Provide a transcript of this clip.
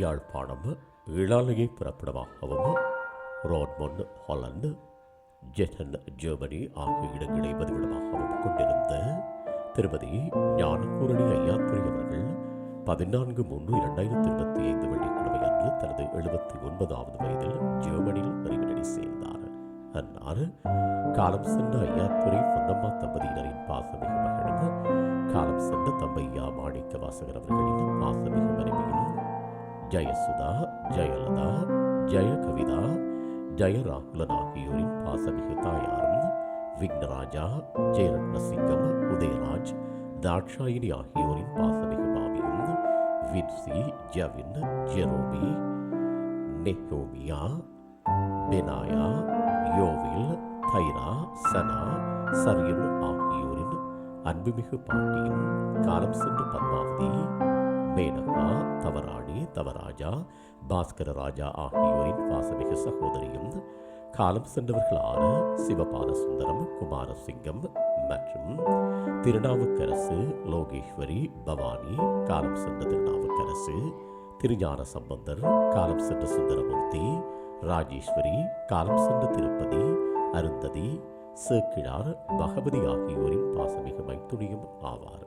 யாழ்ப்பாணம் இளாலையை புறப்படமாகவும் ரோட்மொன் ஹாலந்து ஜெட்டன் ஜெர்மனி ஆகிய இடங்களை பதிவிடமாகவும் கொண்டிருந்த திருமதி ஞானபூரணி ஐயாத்துறை அவர்கள் பதினான்கு மூன்று இரண்டாயிரத்தி இருபத்தி ஐந்து வெள்ளிக்கிழமை அன்று தனது எழுபத்தி ஒன்பதாவது வயதில் ஜெர்மனியில் அறிவினடி சேர்ந்தார். அன்னார் காலம் சென்ற ஐயாத்துறை பொன்னம்மா தம்பதியினரின் பாசமிகு மகளும் காலம் சென்ற தம்பையா மாணிக்க வாசகர் அவர்களின் பாசமிகு மனைவியும் ஜெயசுதா ஜெயலதா ஜெயகவிதா ஜெயராகுலன் ஆகியோரின் பாசமிகு தாயாரும் விக்னராஜா ஜெயரத்னசிங்கம் உதயராஜ் தாட்சாயினி ஆகியோரின் பாசமிகு மாமியும் Vincy Javin Jeromy Nehemiah Benaya Yovil Thaira Sana Sariyan ஆகியோரின் அன்புமிகு பாட்டியும் காலம் சென்று பத்மாவதி மேனகா தவராணி தவராஜா பாஸ்கர ராஜா ஆகியோரின் வாசமிகு சகோதரியும் காலம் சென்றவர்களான சிவபால சுந்தரம் குமாரசிங்கம் மற்றும் திருநாவுக்கரசு லோகேஸ்வரி பவானி காலம் சென்ற திருநாவுக்கரசு திருஞான சம்பந்தர் காலம் சென்ற சுந்தரமூர்த்தி ராஜேஸ்வரி காலம் சென்ற திருப்பதி அருந்ததி சேக்கிழார் பகவதி ஆகியோரின் பாசமிகு மைத்துணியும் ஆவார்.